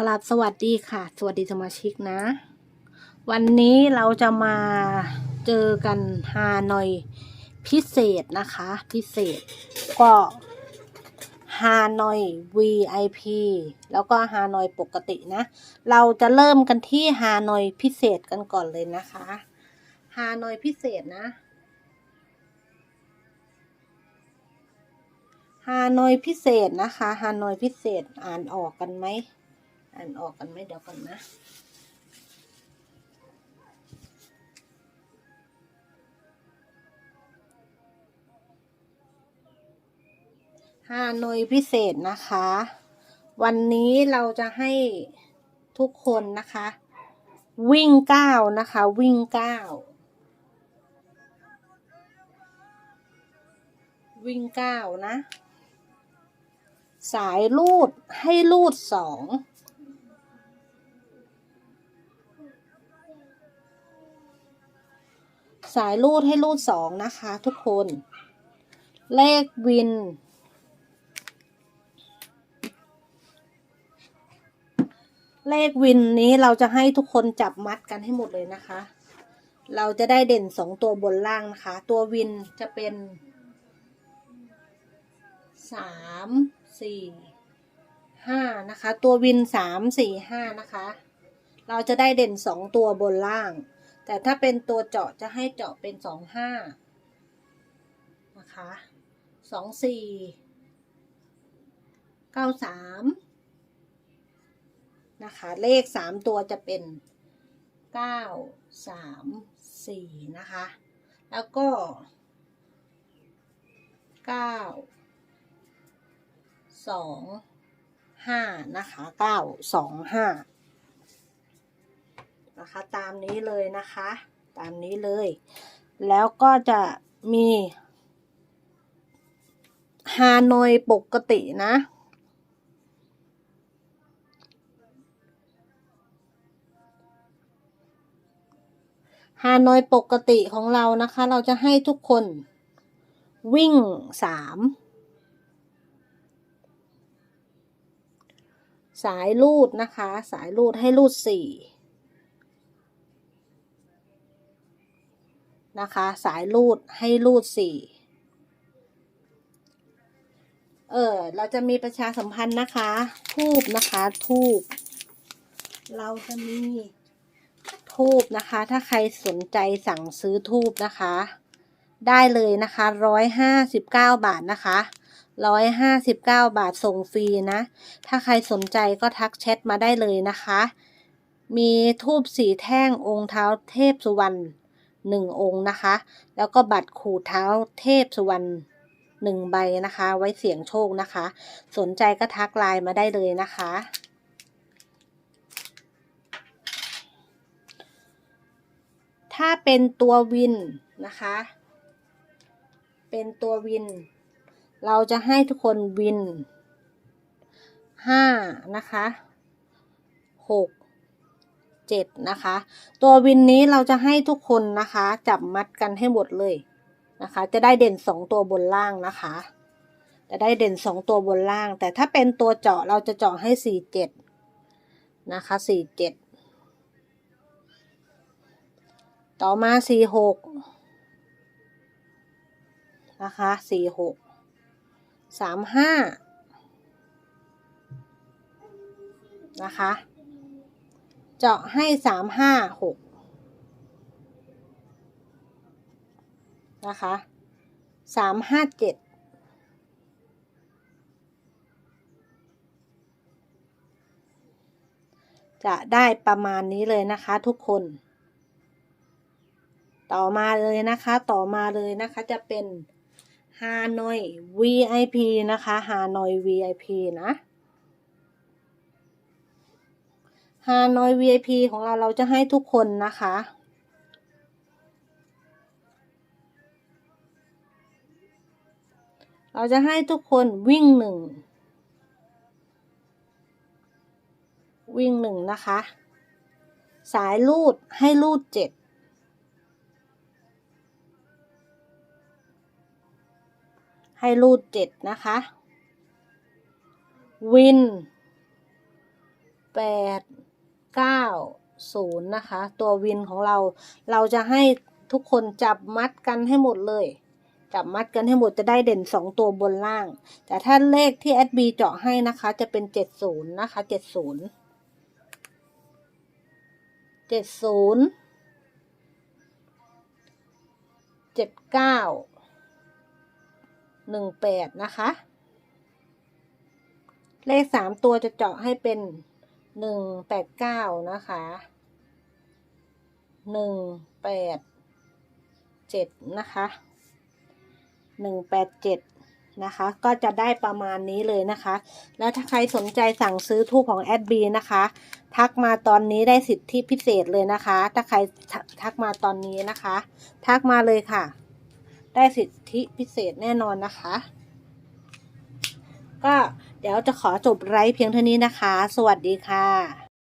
กราบสวัสดีค่ะ สวัสดีสมาชิกนะ วันนี้เราจะมาเจอกันฮานอยพิเศษนะคะ พิเศษ ก็ฮานอย VIP แล้วก็ฮานอยปกตินะ เราจะเริ่มกันที่ฮานอยพิเศษกันก่อนเลยนะคะฮานอยพิเศษนะฮานอยพิเศษนะคะฮานอยพิเศษอ่านออกกันไหม อ่นออกกันไหมเดี๋ยวก่อนนะฮานอยพิเศษนะคะ วันนี้เราจะให้ทุกคนนะคะ วิ่งก้าวนะคะ วิ่งก้าววิ่งก้าวนะ สายรูดให้รูดสอง สายรูดให้รูดสองนะคะ ทุกคน เลขวิน เลขวินนี้เราจะให้ทุกคนจับมัดกันให้หมดเลยนะคะ เราจะได้เด่นสองตัวบนล่างนะคะ ตัววินจะเป็นสามสี่ห้านะคะ ตัววินสามสี่ห้านะคะ เราจะได้เด่นสองตัวบนล่าง แต่ถ้าเป็นตัวเจาะจะให้เจาะเป็นสองห้านะคะสองสี่เก้าสามนะคะ เลขสามตัวจะเป็นเก้าสามสี่นะคะ แล้วก็เก้าสองห้านะคะเก้าสองห้า นะคะ ตามนี้เลยนะคะ ตามนี้เลย แล้วก็จะมีฮานอยปกตินะ ฮานอยปกติของเรานะคะ เราจะให้ทุกคนวิ่งสามสายรูดนะคะ สายรูดให้รูดสี่ นะคะ สายรูดให้รูดสี่เออเราจะมีประชาสัมพันธ์นะคะ ทูบนะคะทูบเราจะมีทูบนะคะ ถ้าใครสนใจสั่งซื้อทูบนะคะ ได้เลยนะคะร้อยห้าสิบเก้าบาทนะคะร้อยห้าสิบเก้าบาทส่งฟรีนะ ถ้าใครสนใจก็ทักแชทมาได้เลยนะคะ มีทูบสีแท่งองค์เท้าเทพสุวรรณ หนึ่งองค์นะคะ แล้วก็บัตรขูดเท้าเทพสุวรรณหนึ่งใบนะคะ ไว้เสี่ยงโชคนะคะ สนใจก็ทักไลน์มาได้เลยนะคะ ถ้าเป็นตัววินนะคะ เป็นตัววิน เราจะให้ทุกคนวินห้านะคะหก เจ็ดนะคะ ตัววินนี้เราจะให้ทุกคนนะคะ จับมัดกันให้หมดเลยนะคะ จะได้เด่นสองตัวบนล่างนะคะ จะได้เด่นสองตัวบนล่าง แต่ถ้าเป็นตัวเจาะเราจะเจาะให้สี่เจ็ดนะคะสี่เจ็ดต่อมาสี่หกนะคะสี่หกสามห้านะคะ เจาะให้สามห้าหกนะคะสามห้าเจ็ดจะได้ประมาณนี้เลยนะคะทุกคน ต่อมาเลยนะคะต่อมาเลยนะคะจะเป็นฮานอย VIP นะคะฮานอย VIP นะ ฮานอย VIP ของเราเราจะให้ทุกคนนะคะ เราจะให้ทุกคนวิ่งหนึ่งวิ่งหนึ่งนะคะ สายรูดให้รูดเจ็ดให้รูดเจ็ดนะคะ วินแปด เก้าศูนย์นะคะ ตัววินของเรา เราจะให้ทุกคนจับมัดกันให้หมดเลย จับมัดกันให้หมดจะได้เด่นสองตัวบนล่าง แต่ถ้าเลขที่แอดบีเจาะให้นะคะ จะเป็นเจ็ดศูนย์นะคะเจ็ดศูนย์เจ็ดศูนย์เจ็ดเก้าหนึ่งแปดนะคะ เลขสามตัวจะเจาะให้เป็น หนึ่งแปดเก้านะคะหนึ่งแปดเจ็ดนะคะหนึ่งแปดเจ็ดนะคะ ก็จะได้ประมาณนี้เลยนะคะ แล้วถ้าใครสนใจสั่งซื้อทูปของแอดบีนะคะ ทักมาตอนนี้ได้สิทธิพิเศษเลยนะคะ ถ้าใครทักมาตอนนี้นะคะ ทักมาเลยค่ะ ได้สิทธิพิเศษแน่นอนนะคะ ก็ เดี๋ยวจะขอจบไลฟ์เพียงเท่านี้นะคะ สวัสดีค่ะ